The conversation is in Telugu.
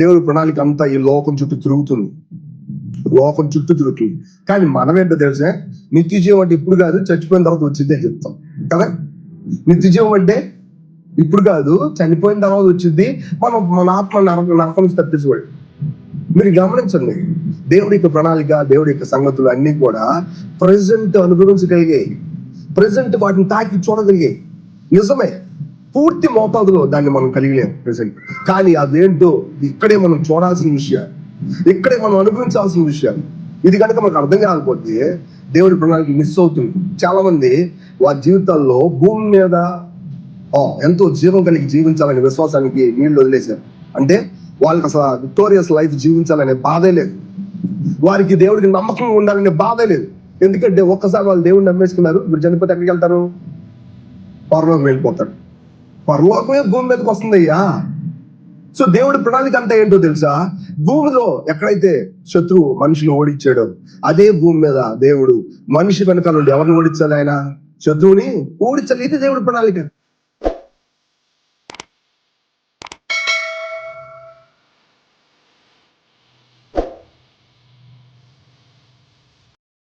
దేవుడి ప్రణాళిక అంతా ఈ లోకం చుట్టూ తిరుగుతుంది. లోకం చుట్టూ తిరుగుతుంది. కానీ మనం ఏంటో తెలుసా? నిత్య జీవం అంటే ఇప్పుడు కాదు చచ్చిపోయిన తర్వాత వచ్చిందే చెప్తాం. కదా? నిత్య జీవం అంటే ఇప్పుడు కాదు చనిపోయిన తర్వాత వచ్చింది. మనం మన ఆత్మ నరక నరకం నుంచి తప్పించుకోండి మీరు గమనించండి. దేవుడి యొక్క ప్రణాళిక దేవుడి యొక్క సంగతులు అన్ని కూడా ప్రజెంట్ అనుభవించగలిగాయి. ప్రజెంట్ వాటిని తాకి చూడగలిగాయి. నిజమే. పూర్తి మోతాదులో దాన్ని మనం కలిగలేం ప్రజెంట్ కానీ అదేంటో ఇక్కడే మనం చూడాల్సిన విషయాలు ఇక్కడే మనం అనుభవించాల్సిన విషయాలు. ఇది కనుక మనకు అర్థం కాకపోతే దేవుడి ప్రణాళిక మిస్ అవుతుంది. చాలా మంది వారి జీవితాల్లో భూమి మీద ఎంతో జీవం కలిగి జీవించాలనే విశ్వాసానికి నీళ్ళు వదిలేశారు. అంటే వాళ్ళకి అసలు విక్టోరియస్ లైఫ్ జీవించాలనే బాధే లేదు. వారికి దేవుడికి నమ్మకం ఉండాలనే బాధే లేదు. ఎందుకంటే ఒక్కసారి వాళ్ళు దేవుడిని నమ్మేసుకున్నారు మీరు చనిపోతే ఎక్కడికి వెళ్తారు? పరలోకం వెళ్ళిపోతారు. పరలోకమే భూమి మీదకి వస్తుంది అయ్యా. సో దేవుడి ప్రణాళిక అంతా ఏంటో తెలుసా? భూమిలో ఎక్కడైతే శత్రువు మనుషులు ఓడించాడో అదే భూమి మీద దేవుడు మనిషి వెనకాల నుండి ఎవరిని ఓడించాలి ఆయన? శత్రువుని ఓడించాలి. ఇది దేవుడి ప్రణాళిక.